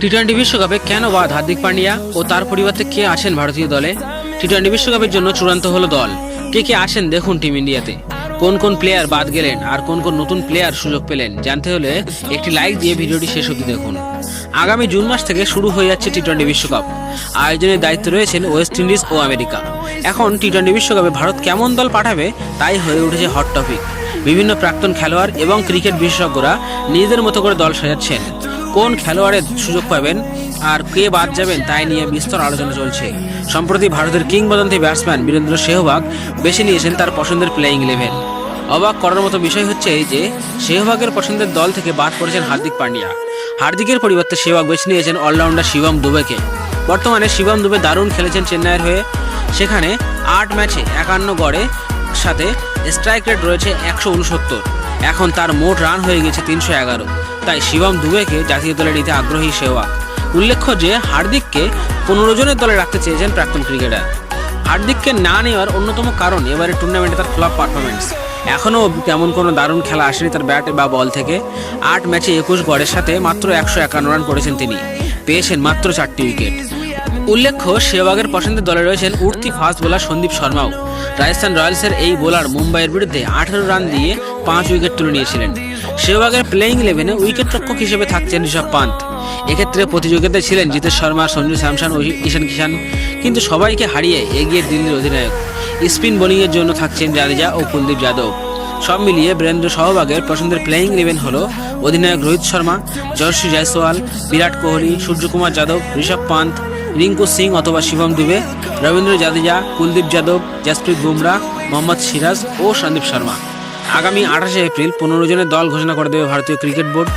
T twenty বিশ্বকাপে কেন বাদ হার্দিক পান্ডিয়া ও তার পরিবর্তে কে আসেন ভারতীয় দলে? টি টোয়েন্টি বিশ্বকাপের জন্য চূড়ান্ত হলো দল। কে কে আসেন দেখুন টিম ইন্ডিয়াতে কোন কোন প্লেয়ার বাদ গেলেন আর কোন কোন নতুন প্লেয়ার সুযোগ পেলেন জানতে হলে একটি লাইক দিয়ে ভিডিওটি শেষ অবধি দেখুন। আগামী জুন মাস থেকে শুরু হয়ে যাচ্ছে টি টোয়েন্টি বিশ্বকাপ। আয়োজনের দায়িত্ব রয়েছেন ওয়েস্ট ইন্ডিজ ও আমেরিকা এখন টি টোয়েন্টি বিশ্বকাপে ভারত কেমন দল পাঠাবে তাই হয়ে উঠেছে হট টপিক বিভিন্ন প্রাক্তন খেলোয়াড় এবং ক্রিকেট বিশেষজ্ঞরা নিজেদের মতো করে দল সাজাচ্ছেন। কোন খেলোয়াড়ের সুযোগ পাবেন আর কে বাদ যাবেন তাই নিয়ে বিস্তর আলোচনা চলছে। সম্প্রতি ভারতের কিংবদন্তি ব্যাটসম্যান বীরেন্দ্র সেহবাগ বেছে নিয়েছেন তার পছন্দের প্লেয়িং ইলেভেন অবাক করার মতো বিষয় হচ্ছে এই যে, সেহবাগের পছন্দের দল থেকে বাদ পড়েছেন হার্দিক পান্ডিয়া। হার্দিকের পরিবর্তে সেহবাগ বেছে নিয়েছেন অলরাউন্ডার শিবম দুবেকে। বর্তমানে শিবম দুবে দারুণ খেলেছেন চেন্নাইয়ের হয়ে। সেখানে আট ম্যাচে একান্ন গড়ে সাথে স্ট্রাইক রেট রয়েছে একশো উনসত্তর। এখন তার মোট রান হয়ে গেছে তিনশো এগারো। তাই শিবম দুবেকে জাতীয় দলে নিতে আগ্রহী সেওয়াগ উল্লেখ্য যে, হার্দিককে পনেরো জনের দলে রাখতে চেয়েছেন প্রাক্তন ক্রিকেটার। হার্দিককে না নেওয়ার অন্যতম কারণ এবারে টুর্নামেন্টে তার ফ্লপ পারফরমেন্স এখনও তেমন কোনো দারুণ খেলা আসেনি তার ব্যাট বা বল থেকে। আট ম্যাচে একুশ গড়ের সাথে মাত্র একশো একান্ন রান করেছেন তিনি। পেয়েছেন মাত্র চারটি উইকেট। উল্লেখ্য সেহবাগের পছন্দের দলে রয়েছেন উঠতি ফাস্ট বোলার সন্দীপ শর্মাও। রাজস্থান রয়্যালসের এই বোলার মুম্বাইয়ের বিরুদ্ধে আঠারো রান দিয়ে পাঁচ উইকেট তুলে নিয়েছিলেন। সেহবাগের প্লেয়িং ইলেভেনে উইকেট রক্ষক হিসেবে থাকছেন ঋষভ পান্ত এক্ষেত্রে প্রতিযোগিতায় ছিলেন জিতেশ শর্মা, সঞ্জু স্যামসন ও ঈশান কিষান কিন্তু সবাইকে হারিয়ে এগিয়ে দিল্লির অধিনায়ক। স্পিন বোলিংয়ের জন্য থাকছেন জাদেজা ও কুলদীপ যাদব। সব মিলিয়ে বীরেন্দ্র সহবাগের পছন্দের প্লেয়িং ইলেভেন হল অধিনায়ক রোহিত শর্মা, জয়শ্রী জয়সওয়াল, বিরাট কোহলি, সূর্যকুমার যাদব, ঋষভ পান্ত রিঙ্কু সিং অথবা শিবম দুবে, রবীন্দ্র জাদেজা, কুলদীপ যাদব, জসপ্রীত বুমরা, মোহাম্মদ সিরাজ ও সন্দীপ শর্মা। আগামী আঠাশে এপ্রিল পনেরো জনের দল ঘোষণা করে দেবে ভারতীয় ক্রিকেট বোর্ড।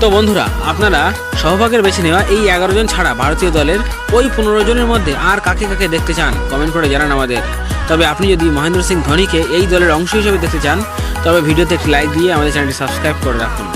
তো বন্ধুরা, আপনারা সহভাগের বেছে নেওয়া এই এগারো জন ছাড়া ভারতীয় দলের ওই পনেরো জনের মধ্যে আর কাকে কাকে দেখতে চান কমেন্ট করে জানান আমাদের। তবে আপনি যদি মহেন্দ্র সিং ধোনিকে এই দলের অংশ হিসেবে দেখতে চান, তবে ভিডিওতে একটি লাইক দিয়ে আমাদের চ্যানেলটি সাবস্ক্রাইব করে রাখুন।